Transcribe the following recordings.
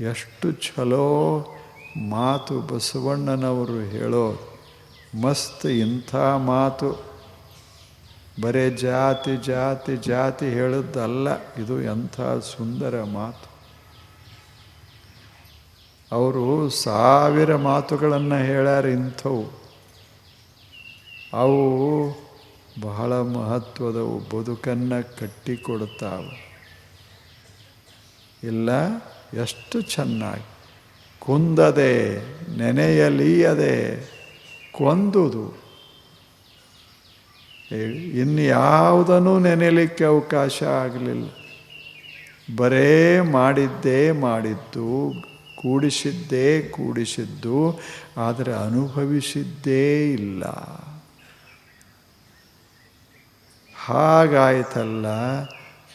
ಎಷ್ಟು ಛಲೋ ಮಾತು ಬಸವಣ್ಣನವರು ಹೇಳೋ ಮಸ್ತ್ ಇಂಥ ಮಾತು. ಬರೇ ಜಾತಿ ಜಾತಿ ಜಾತಿ ಹೇಳಿದ್ದಲ್ಲ ಇದು ಎಂಥ ಸುಂದರ ಮಾತು. ಅವರು ಸಾವಿರ ಮಾತುಗಳನ್ನು ಹೇಳ್ಯಾರ ಇಂಥವು. ಅವು ಬಹಳ ಮಹತ್ವದವು, ಬದುಕನ್ನು ಕಟ್ಟಿಕೊಡುತ್ತಾವೆ ಇಲ್ಲ ಎಷ್ಟು ಚೆನ್ನಾಗಿ ಕುಂದದೆ, ನೆನೆಯಲೀಯದೆ, ಕೊಂದುದು. ಇನ್ಯಾವುದನ್ನು ನೆನೆಯಲಿಕ್ಕೆ ಅವಕಾಶ ಆಗಲಿಲ್ಲ. ಬರೇ ಮಾಡಿದ್ದೇ ಮಾಡಿದ್ದು, ಕೂಡಿಸಿದ್ದೇ ಕೂಡಿಸಿದ್ದು, ಆದರೆ ಅನುಭವಿಸಿದ್ದೇ ಇಲ್ಲ. ಹಾಗಾಯ್ತಲ್ಲ,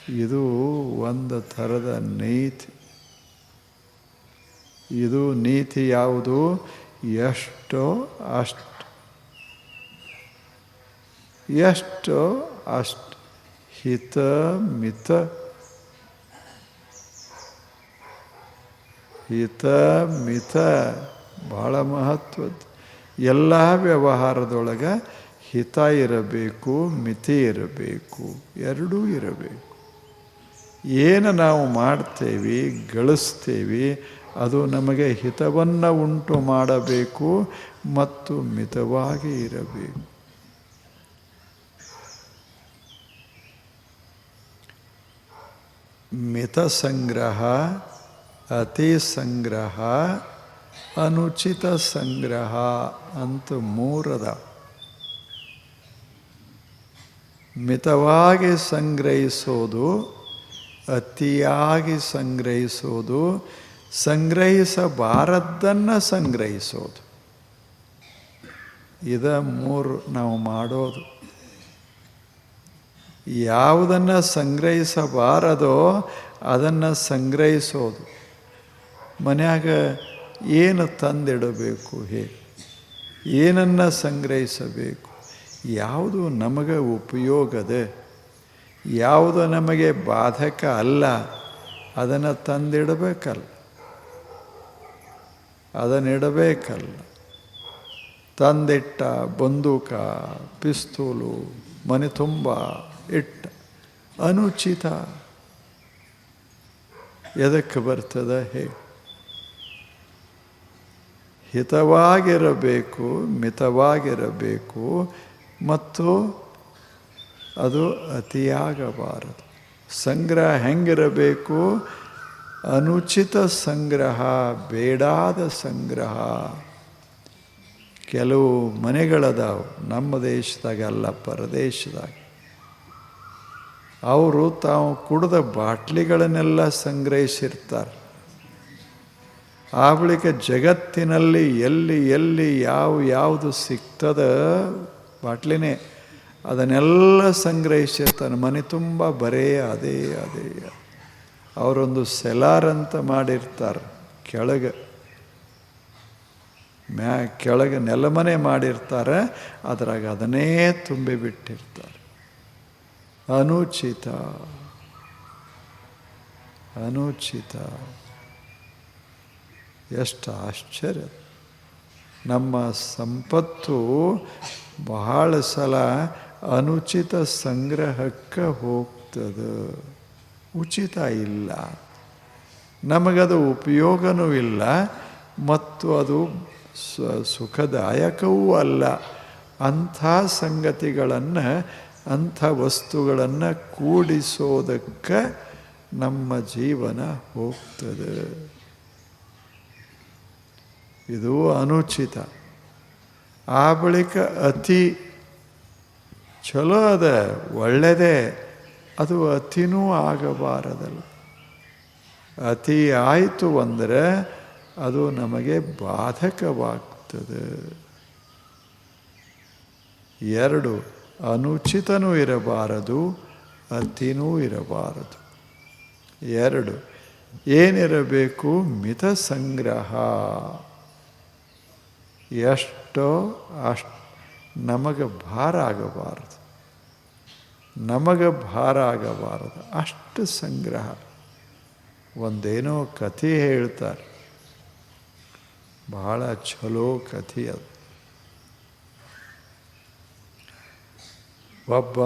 ಇದು ಒಂದು ಥರದ ನೀತಿ. ಇದು ನೀತಿ ಯಾವುದು? ಎಷ್ಟೋ ಅಷ್ಟು. ಎಷ್ಟೋ ಅಷ್ಟು. ಹಿತ, ಮಿತ. ಹಿತ, ಮಿತ. ಬಹಳ ಮಹತ್ವದ್ದು ಎಲ್ಲ ವ್ಯವಹಾರದೊಳಗೆ ಹಿತ ಇರಬೇಕು, ಮಿತಿ ಇರಬೇಕು, ಎರಡೂ ಇರಬೇಕು. ಏನು ನಾವು ಮಾಡ್ತೇವೆ, ಗಳಿಸ್ತೇವೆ ಅದು ನಮಗೆ ಹಿತವನ್ನು ಉಂಟು ಮಾಡಬೇಕು ಮತ್ತು ಮಿತವಾಗಿ ಇರಬೇಕು. ಮಿತ ಸಂಗ್ರಹ, ಅತಿ ಸಂಗ್ರಹ, ಅನುಚಿತ ಸಂಗ್ರಹ ಅಂತ ಮೂರದ. ಮಿತವಾಗಿ ಸಂಗ್ರಹಿಸೋದು, ಅತಿಯಾಗಿ ಸಂಗ್ರಹಿಸೋದು ಸಂಗ್ರಹಿಸಬಾರದ್ದನ್ನು ಸಂಗ್ರಹಿಸೋದು. ಇದ ಮೂರು ನಾವು ಮಾಡೋದು. ಯಾವುದನ್ನು ಸಂಗ್ರಹಿಸಬಾರದೋ ಅದನ್ನು ಸಂಗ್ರಹಿಸೋದು. ಮನ್ಯಾಗ ಏನು ತಂದಿಡಬೇಕು ಹೇ? ಏನನ್ನು ಸಂಗ್ರಹಿಸಬೇಕು? ಯಾವುದು ನಮಗೆ ಉಪಯೋಗದ? ಯಾವುದು ನಮಗೆ ಬಾಧಕ ಅಲ್ಲ? ಅದನ್ನು ತಂದಿಡಬೇಕಲ್ಲ. ಅದನ್ನಿಡಬೇಕಲ್ಲ. ತಂದಿಟ್ಟ ಬಂದೂಕ, ಪಿಸ್ತೂಲು ಮನೆ ತುಂಬ ಇಟ್ಟ ಅನುಚಿತ. ಎದಕ್ಕೆ ಬರ್ತದ ಹೇ? ಹಿತವಾಗಿರಬೇಕು, ಮಿತವಾಗಿರಬೇಕು ಮತ್ತು ಅದು ಅತಿಯಾಗಬಾರದು. ಸಂಗ್ರಹ ಹೆಂಗಿರಬೇಕು? ಅನುಚಿತ ಸಂಗ್ರಹ, ಬೇಡಾದ ಸಂಗ್ರಹ. ಕೆಲವು ಮನೆಗಳದಾವು, ನಮ್ಮ ದೇಶದಾಗಲ್ಲ ಪರದೇಶದಾಗ. ಅವರು ತಾವು ಕುಡಿದ ಬಾಟ್ಲಿಗಳನ್ನೆಲ್ಲ ಸಂಗ್ರಹಿಸಿರ್ತಾರೆ. ಆ ಬಳಿಕ ಜಗತ್ತಿನಲ್ಲಿ ಎಲ್ಲಿ ಎಲ್ಲಿ ಯಾವ, ಯಾವುದು ಸಿಗ್ತದ ಬಾಟ್ಲಿನೇ ಅದನ್ನೆಲ್ಲ ಸಂಗ್ರಹಿಸಿರ್ತಾನೆ. ಮನೆ ತುಂಬ ಬರೇ ಅದೇ ಅದೇ. ಅವರೊಂದು ಸೆಲಾರ್ ಅಂತ ಮಾಡಿರ್ತಾರೆ ಕೆಳಗೆ. ಮ್ಯಾ, ಕೆಳಗೆ ನೆಲಮನೆ ಮಾಡಿರ್ತಾರೆ, ಅದ್ರಾಗ ಅದನ್ನೇ ತುಂಬಿಬಿಟ್ಟಿರ್ತಾರೆ ಅನುಚಿತ. ಅನುಚಿತ. ಎಷ್ಟು ಆಶ್ಚರ್ಯ. ನಮ್ಮ ಸಂಪತ್ತು ಬಹಳ ಸಲ ಅನುಚಿತ ಸಂಗ್ರಹಕ್ಕೆ ಹೋಗ್ತದೆ. ಉಚಿತ ಇಲ್ಲ. ನಮಗದು ಉಪಯೋಗನೂ ಇಲ್ಲ, ಮತ್ತು ಅದು ಸುಖದಾಯಕವೂ ಅಲ್ಲ. ಅಂಥ ಸಂಗತಿಗಳನ್ನು, ಅಂಥ ವಸ್ತುಗಳನ್ನು ಕೂಡಿಸೋದಕ್ಕೆ ನಮ್ಮ ಜೀವನ ಹೋಗ್ತದೆ. ಇದು ಅನುಚಿತ. ಆ ಬಳಿಕ ಅತಿ ಚಲೋ ಅದ ಒಳ್ಳೆಯದೇ ಅದು ಅತಿನೂ ಆಗಬಾರದಲ್ಲ. ಅತಿ ಆಯಿತು ಅಂದರೆ ಅದು ನಮಗೆ ಬಾಧಕವಾಗ್ತದೆ. ಎರಡು, ಅನುಚಿತನೂ ಇರಬಾರದು, ಅತಿನೂ ಇರಬಾರದು. ಎರಡು, ಏನಿರಬೇಕು? ಮಿತ ಸಂಗ್ರಹ. ಎಷ್ಟೋ ಅಷ್ಟು ನಮಗೆ ಭಾರ ಆಗಬಾರದು. ನಮಗೆ ಭಾರ ಆಗಬಾರದು. ಅಷ್ಟು ಸಂಗ್ರಹ. ಒಂದೇನೋ ಕಥೆ ಹೇಳ್ತಾರೆ. ಬಹಳ ಚಲೋ ಕಥೆ ಅದು. ಒಬ್ಬ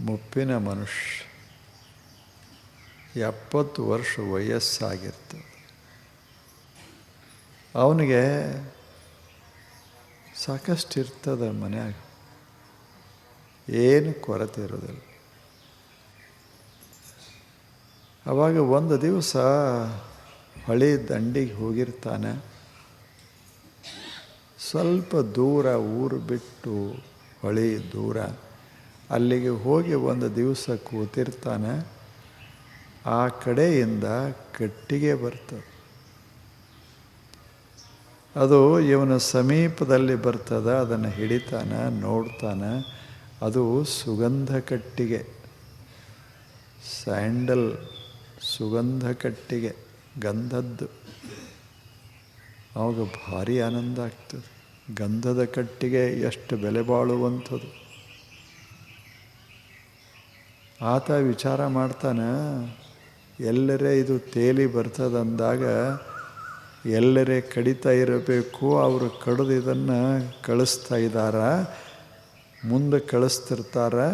ಮುಪ್ಪಿನ ಮನುಷ್ಯ ಎಪ್ಪತ್ತು ವರ್ಷ ವಯಸ್ಸಾಗಿರ್ತದೆ ಅವನಿಗೆ ಸಾಕಷ್ಟು ಇರ್ತದೆ ಮನ್ಯಾಗ. ಏನು ಕೊರತೆ ಇರೋದಿಲ್ಲ. ಅವಾಗ ಒಂದು ದಿವಸ ಹೊಳೆ ದಂಡಿಗೆ ಹೋಗಿರ್ತಾನೆ. ಸ್ವಲ್ಪ ದೂರ ಊರು ಬಿಟ್ಟು ಹೊಳೆ ದೂರ ಅಲ್ಲಿಗೆ ಹೋಗಿ ಒಂದು ದಿವಸ ಕೂತಿರ್ತಾನೆ. ಆ ಕಡೆಯಿಂದ ಕಟ್ಟಿಗೆ ಬರ್ತದೆ. ಅದು ಇವನ ಸಮೀಪದಲ್ಲಿ ಬರ್ತದೆ, ಅದನ್ನು ಹಿಡಿತಾನೆ, ನೋಡ್ತಾನೆ. ಅದು ಸುಗಂಧ ಕಟ್ಟಿಗೆ ಸ್ಯಾಂಡಲ್ ಸುಗಂಧ ಕಟ್ಟಿಗೆ ಗಂಧದ್ದು. ಅವಾಗ ಭಾರಿ ಆನಂದ ಆಗ್ತದೆ. ಗಂಧದ ಕಟ್ಟಿಗೆ ಎಷ್ಟು ಬೆಲೆ ಬಾಳುವಂಥದ್ದು. ಆತ ವಿಚಾರ ಮಾಡ್ತಾನೆ, ಎಲ್ಲರೇ ಇದು ತೇಲಿ ಬರ್ತದಂದಾಗ ಎಲ್ಲರೇ ಕಡಿತಾ ಇರಬೇಕು, ಅವರು ಕಡಿದು ಇದನ್ನು ಕಳಿಸ್ತಾ ಇದ್ದಾರ? ಮುಂದೆ ಕಳಿಸ್ತಿರ್ತಾರೆ,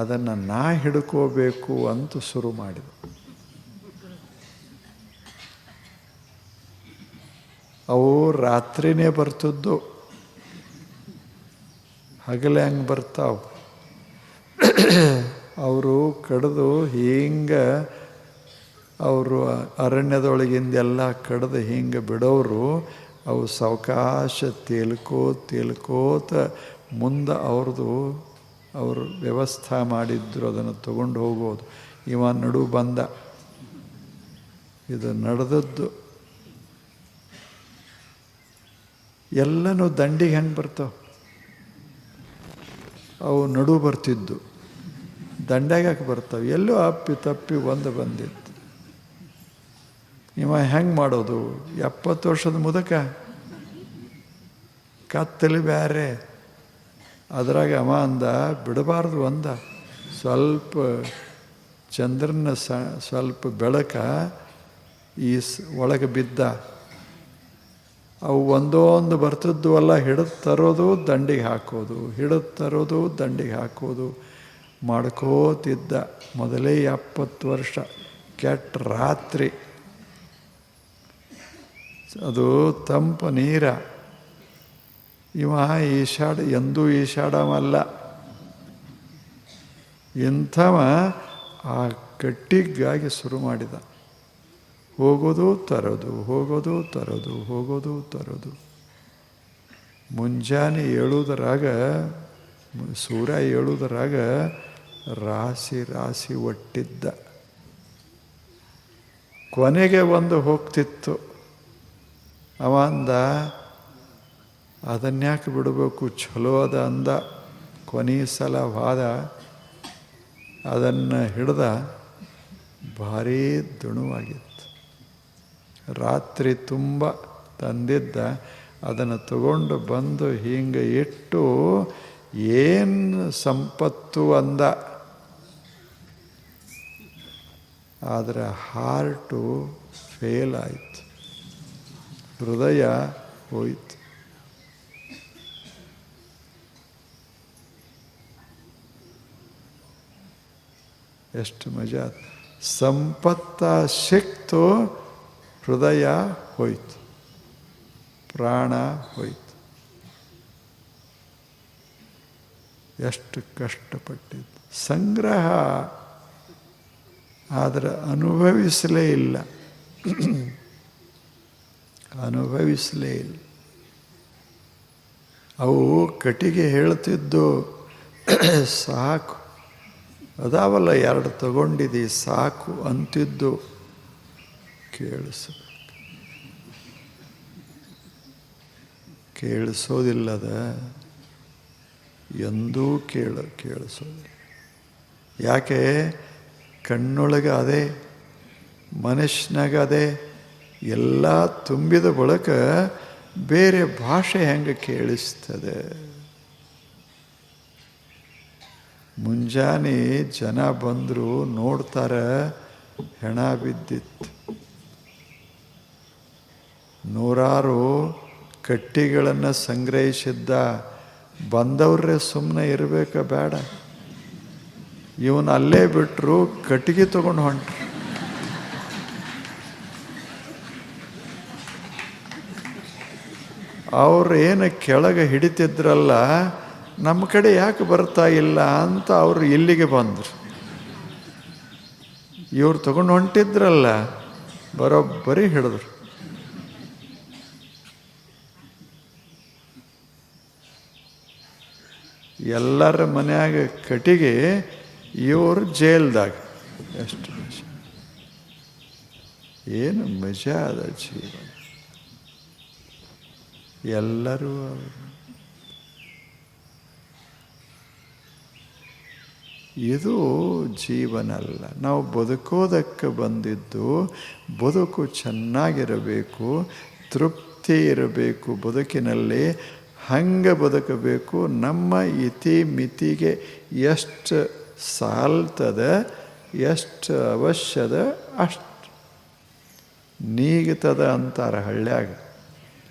ಅದನ್ನು ನಾ ಹಿಡ್ಕೋಬೇಕು ಅಂತ ಶುರು ಮಾಡಿದ ಅವು ರಾತ್ರಿನೇ ಬರ್ತಿದ್ದು. ಹಗಲೆ ಹಂಗೆ ಬರ್ತಾವೆ. ಅವರು ಕಡಿದು ಹಿಂಗೆ ಅವರು ಅರಣ್ಯದೊಳಗಿಂದೆಲ್ಲ ಕಡ್ದು ಹಿಂಗೆ ಬಿಡೋರು, ಅವು ಸಾವಕಾಶ ತೇಲ್ಕೋ ತೇಲ್ಕೋತ ಮುಂದೆ ಅವ್ರದ್ದು ಅವರು ವ್ಯವಸ್ಥೆ ಮಾಡಿದ್ರು, ಅದನ್ನು ತಗೊಂಡು ಹೋಗೋದು ಇವ ನಡು ಬಂದ. ಇದು ನಡೆದದ್ದು. ಎಲ್ಲನೂ ದಂಡಿಗೆ ಹೆಂಗೆ ಬರ್ತಾವೆ? ಅವು ನಡು ಬರ್ತಿದ್ದು. ದಂಡ್ಯಾಗಕ್ಕೆ ಬರ್ತಾವೆ? ಎಲ್ಲೂ ಅಪ್ಪಿ ತಪ್ಪಿ ಒಂದು ಬಂದಿತ್ತು. ಇವ ಹೆಂಗೆ ಮಾಡೋದು? ಎಪ್ಪತ್ತು ವರ್ಷದ ಮುದಕ? ಕತ್ತಲಿ ಬ್ಯಾರೆ. ಅದ್ರಾಗ ಅವ ಅಂದ, ಬಿಡಬಾರ್ದು ಅಂದ. ಸ್ವಲ್ಪ ಚಂದ್ರನ ಸ, ಸ್ವಲ್ಪ ಬೆಳಕ ಈ ಒಳಗೆ ಬಿದ್ದ. ಅವು ಒಂದೊಂದು ಬರ್ತಿದ್ದು ಅಲ್ಲ, ಹಿಡಿದು ತರೋದು ದಂಡಿಗೆ ಹಾಕೋದು, ಹಿಡಿದು ತರೋದು ದಂಡಿಗೆ ಹಾಕೋದು ಮಾಡ್ಕೋತಿದ್ದ. ಮೊದಲೇ ಎಪ್ಪತ್ತು ವರ್ಷ, ಕೆಟ್ಟ ರಾತ್ರಿ. ಅದು ತಂಪು ನೀರ. ಇವ ಈಶಾಡ, ಎಂದೂ ಈಶಾಡವಲ್ಲ. ಇಂಥವ ಆ ಕಟ್ಟಿಗಾಗಿ ಶುರು ಮಾಡಿದ. ಹೋಗೋದು ತರೋದು ಹೋಗೋದು ತರೋದು ಹೋಗೋದು ತರೋದು. ಮುಂಜಾನೆ ಏಳುವುದರಾಗ ಸೂರ್ಯ ಏಳುವುದರಾಗ ರಾಶಿ ರಾಶಿ ಒಟ್ಟಿದ್ದ. ಕೊನೆಗೆ ಒಂದು ಹೋಗ್ತಿತ್ತು. ಅವ ಅಂದ ಅದನ್ಯಾಕೆ ಬಿಡಬೇಕು? ಚಲೋ ಅದ ಅಂದ. ಕೊನೆ ಸಲ ವಾದ. ಅದನ್ನು ಹಿಡ್ದ ಭಾರೀ ದುಣುವಾಗಿತ್ತು ರಾತ್ರಿ ತುಂಬ ತಂದಿದ್ದ. ಅದನ್ನು ತಗೊಂಡು ಬಂದು ಹಿಂಗೆ ಇಟ್ಟು ಏನು ಸಂಪತ್ತು ಅಂದ. ಆದರೆ ಹಾರ್ಟು ಫೇಲ್ ಆಯಿತು. ಹೃದಯ ಹೋಯಿತು. ಎಷ್ಟು ಮಜಾ. ಸಂಪತ್ತ ಸಿಕ್ತು ಹೃದಯ ಹೋಯ್ತು. ಪ್ರಾಣ ಹೋಯ್ತು. ಎಷ್ಟು ಕಷ್ಟಪಟ್ಟಿದ್ದು. ಸಂಗ್ರಹ ಆದರೆ ಅನುಭವಿಸಲೇ ಇಲ್ಲ. ಅನುಭವಿಸಲೇ ಇಲ್ಲ. ಅವು ಕಟಿಗೆ ಹೇಳ್ತಿದ್ದು ಸಾಕು. ಅದಾವಲ್ಲ, ಎರಡು ತಗೊಂಡಿದ್ದಿ ಸಾಕು ಅಂತಿದ್ದು ಕೇಳಿಸಬೇಕು ಕೇಳಿಸೋದಿಲ್ಲದ ಎಂದೂ ಕೇಳ, ಕೇಳಿಸೋದಿಲ್ಲ. ಯಾಕೆ? ಕಣ್ಣೊಳಗೆ ಅದೇ ಮನುಷ್ಯನಾಗ ಅದೇ, ಎಲ್ಲ ತುಂಬಿದ ಬಳಕ ಬೇರೆ ಭಾಷೆ ಹೆಂಗೆ ಕೇಳಿಸ್ತದೆ? ಮುಂಜಾನೆ ಜನ ಬಂದರು ನೋಡ್ತಾರೆ, ಹೆಣ ಬಿದ್ದಿತ್ತು. ನೂರಾರು ಕಟ್ಟಿಗಳನ್ನು ಸಂಗ್ರಹಿಸಿದ್ದ ಬಂದವ್ರೆ ಸುಮ್ಮನೆ ಇರಬೇಕ ಬೇಡ. ಇವನು ಅಲ್ಲೇ ಬಿಟ್ಟರು ಕಟ್ಟಿಗೆ ತೊಗೊಂಡು ಹೊಂಟ್ರು. ಅವ್ರು ಏನು ಕೆಳಗೆ ಹಿಡಿತಿದ್ರಲ್ಲ ನಮ್ಮ ಕಡೆ ಯಾಕೆ ಬರ್ತಾ ಇಲ್ಲ ಅಂತ ಅವರು ಇಲ್ಲಿಗೆ ಬಂದರು? ಇವ್ರು ತಗೊಂಡು ಹೊಂಟಿದ್ರಲ್ಲ, ಬರೋಬ್ಬರಿ ಹಿಡಿದ್ರು. ಎಲ್ಲರ ಮನೆಯಾಗ ಕಟ್ಟಿಗೆ ಇವರು ಜೈಲ್ದಾಗ. ಎಷ್ಟು ಏನು ಮಜಾ ಅದ ಜೀವನ. ಎಲ್ಲರೂ ಇದು ಜೀವನಲ್ಲ. ನಾವು ಬದುಕೋದಕ್ಕೆ ಬಂದಿದ್ದು ಬದುಕು ಚೆನ್ನಾಗಿರಬೇಕು, ತೃಪ್ತಿ ಇರಬೇಕು ಬದುಕಿನಲ್ಲಿ, ಹಂಗೆ ಬದುಕಬೇಕು. ನಮ್ಮ ಇತಿ ಮಿತಿಗೆ ಎಷ್ಟು ಸಾಲ್ತದ, ಎಷ್ಟು ಅವಶ್ಯದ ಅಷ್ಟು ನೀಗ್ತದ ಅಂತಾರೆ ಹಳ್ಳ್ಯಾಗ.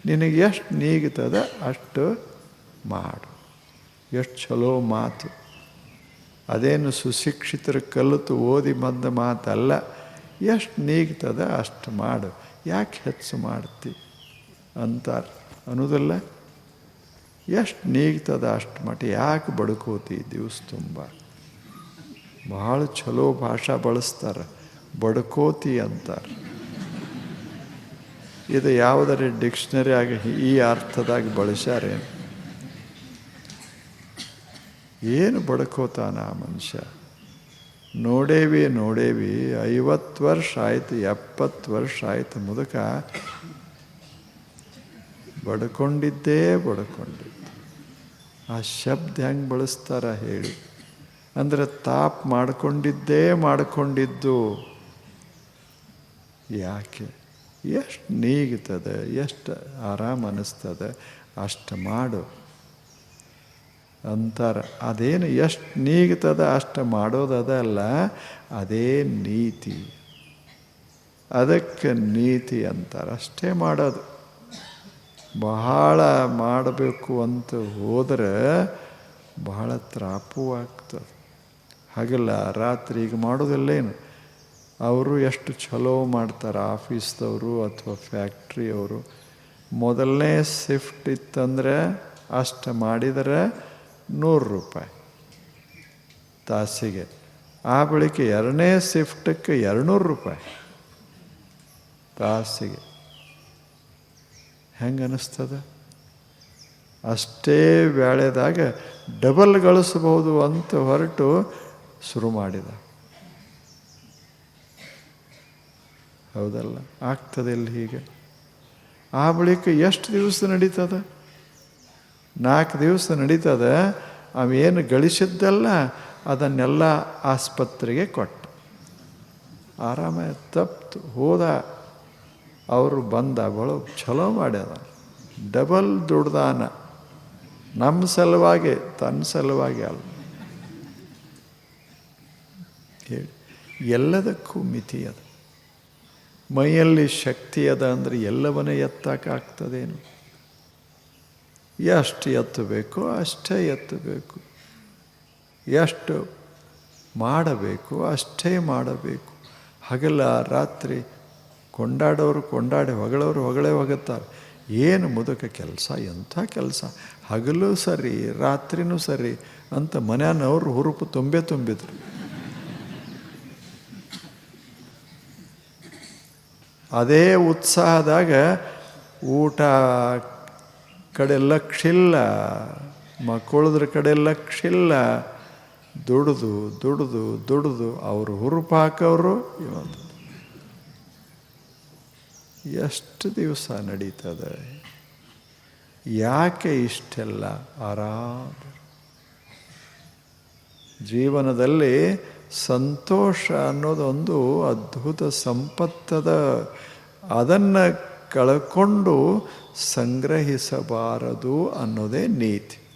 ನಿನಗೆ ಎಷ್ಟು ನೀಗ್ತದ ಅಷ್ಟು ಮಾಡು. ಎಷ್ಟು ಚಲೋ ಮಾತು. ಅದೇನು ಸುಶಿಕ್ಷಿತರು ಕಲಿತು ಓದಿ ಬಂದ ಮಾತಲ್ಲ, ಎಷ್ಟು ನೀಗ್ತದ ಅಷ್ಟು ಮಾಡು. ಯಾಕೆ ಹೆಚ್ಚು ಮಾಡ್ತಿ ಅಂತಾರೆ. ಅನ್ನೋದಲ್ಲ, ಎಷ್ಟು ನೀಗ್ತದ ಅಷ್ಟು ಮಟ್ಟ ಯಾಕೆ ಬಡ್ಕೋತಿ ದಿವಸ ತುಂಬ. ಭಾಳ ಚಲೋ ಭಾಷಾ ಬಳಸ್ತಾರೆ, ಬಡ್ಕೋತಿ ಅಂತಾರೆ. ಇದು ಯಾವುದರ ಆಗಿ ಈ ಅರ್ಥದಾಗ ಬಳಸ್ಯಾರೇನು? ಏನು ಬಡ್ಕೋತಾನ ಆ ಮನುಷ್ಯ? ನೋಡೇವಿ ನೋಡೇವಿ, ಐವತ್ತು ವರ್ಷ ಆಯಿತು, ಎಪ್ಪತ್ತು ವರ್ಷ ಆಯಿತು ಮುದುಕ. ಬಡ್ಕೊಂಡಿದ್ದೇ ಬಡ್ಕೊಂಡಿದ್ದು. ಆ ಶಬ್ದ ಹೆಂಗೆ ಬಳಸ್ತಾರ ಹೇಳಿ. ಅಂದರೆ ತಾಪ್ ಮಾಡ್ಕೊಂಡಿದ್ದೇ ಮಾಡ್ಕೊಂಡಿದ್ದು. ಯಾಕೆ? ಎಷ್ಟು ನೀಗ್ತದೆ, ಎಷ್ಟು ಆರಾಮ ಅನ್ನಿಸ್ತದೆ ಅಷ್ಟು ಮಾಡು. ಅಂತಾರೆ. ಅದೇನು ಎಷ್ಟು ನೀಗ್ತದ, ಅಷ್ಟು ಮಾಡೋದಲ್ಲ ಅದೇ ನೀತಿ. ಅದಕ್ಕೆ ನೀತಿ ಅಂತಾರೆ. ಅಷ್ಟೇ ಮಾಡೋದು. ಬಹಳ ಮಾಡಬೇಕು ಅಂತ ಹೋದರೆ ಬಹಳ ತ್ರಾಪು ಆಗ್ತದೆ. ಹಗಲ ರಾತ್ರಿ ಈಗ ಮಾಡೋದಿಲ್ಲೇನು ಅವರು ಎಷ್ಟು ಚಲೋ ಮಾಡ್ತಾರೆ, ಆಫೀಸ್ದವರು ಅಥವಾ ಫ್ಯಾಕ್ಟ್ರಿಯವರು. ಮೊದಲನೇ ಶಿಫ್ಟ್ ಇತ್ತಂದರೆ ಅಷ್ಟು ಮಾಡಿದರೆ ನೂರು ರೂಪಾಯಿ ತಾಸಿಗೆ. ಆ ಬಳಿಕ ಎರಡನೇ ಶಿಫ್ಟಕ್ಕೆ ಎರಡುನೂರು ರೂಪಾಯಿ ತಾಸಿಗೆ. ಹೆಂಗೆ ಅನ್ನಿಸ್ತದ ಅಷ್ಟೇ ವೇಳೆದಾಗ ಡಬಲ್ ಗಳಿಸ್ಬೋದು ಅಂತ ಹೊರಟು ಶುರು ಮಾಡಿದ. ಹೌದಲ್ಲ? ಆಗ್ತದೆ ಇಲ್ಲಿ ಹೀಗೆ. ಆ ಬಳಿಕ ಎಷ್ಟು ದಿವಸ ನಡೀತದ? ನಾಲ್ಕು ದಿವಸ ನಡೀತದೆ ಅವೇನು ಗಳಿಸಿದ್ದಲ್ಲ, ಅದನ್ನೆಲ್ಲ ಆಸ್ಪತ್ರೆಗೆ ಕೊಟ್ಟ. ಆರಾಮ ತಪ್ತು, ಹೋದ. ಅವರು ಬಂದ ಬಳು ಚಲೋ ಮಾಡ್ಯದ ಡಬಲ್ ದುಡ್ದಾನ. ನಮ್ಮ ಸಲುವಾಗಿ ತನ್ನ ಸಲುವಾಗಿ ಅಲ್ಲ. ಹೇಳಿ, ಎಲ್ಲದಕ್ಕೂ ಮಿತಿ ಅದ. ಮೈಯಲ್ಲಿ ಶಕ್ತಿ ಅದ ಅಂದರೆ ಎಲ್ಲವನ್ನೇ ಎತ್ತಕ್ಕಾಗ್ತದೇನು? ಎಷ್ಟು ಎತ್ತಬೇಕು ಅಷ್ಟೇ ಎತ್ತಬೇಕು. ಎಷ್ಟು ಮಾಡಬೇಕು ಅಷ್ಟೇ ಮಾಡಬೇಕು. ಹಗಲ ರಾತ್ರಿ ಕೊಂಡಾಡೋರು ಕೊಂಡಾಡಿ ಹೊಗಳವರು ಹೊಗಳೇ ಹೊಗುತ್ತಾರೆ. ಏನು ಮುದುಕ ಕೆಲಸ, ಎಂಥ ಕೆಲಸ? ಹಗಲು ಸರಿ, ರಾತ್ರಿನೂ ಸರಿ ಅಂತ ಮನೆಯವ್ರು ಹುರುಪು ತುಂಬೆ ತುಂಬಿದ್ರು. ಅದೇ ಉತ್ಸಾಹದಾಗ ಊಟ ಕಡೆ ಲಕ್ಷ ಇಲ್ಲ ಮಕ್ಕಳದ್ರ ಕಡೆ ಲಕ್ಷ ಇಲ್ಲ ದುಡಿದು ದುಡಿದು, ದುಡ್ದು, ಅವರು ಹುರುಪು ಹಾಕೋರು ಇವತ್ತು. ಎಷ್ಟು ದಿವಸ ನಡೀತದೆ? ಯಾಕೆ ಇಷ್ಟೆಲ್ಲ ಆರಾಮ? ಜೀವನದಲ್ಲಿ ಸಂತೋಷ ಅನ್ನೋದೊಂದು ಅದ್ಭುತ ಸಂಪತ್ತದ, ಅದನ್ನು ಕಳ್ಕೊಂಡು ಸಂಗ್ರಹಿಸಬಾರದು ಅನ್ನೋದೇ ನೀತಿ.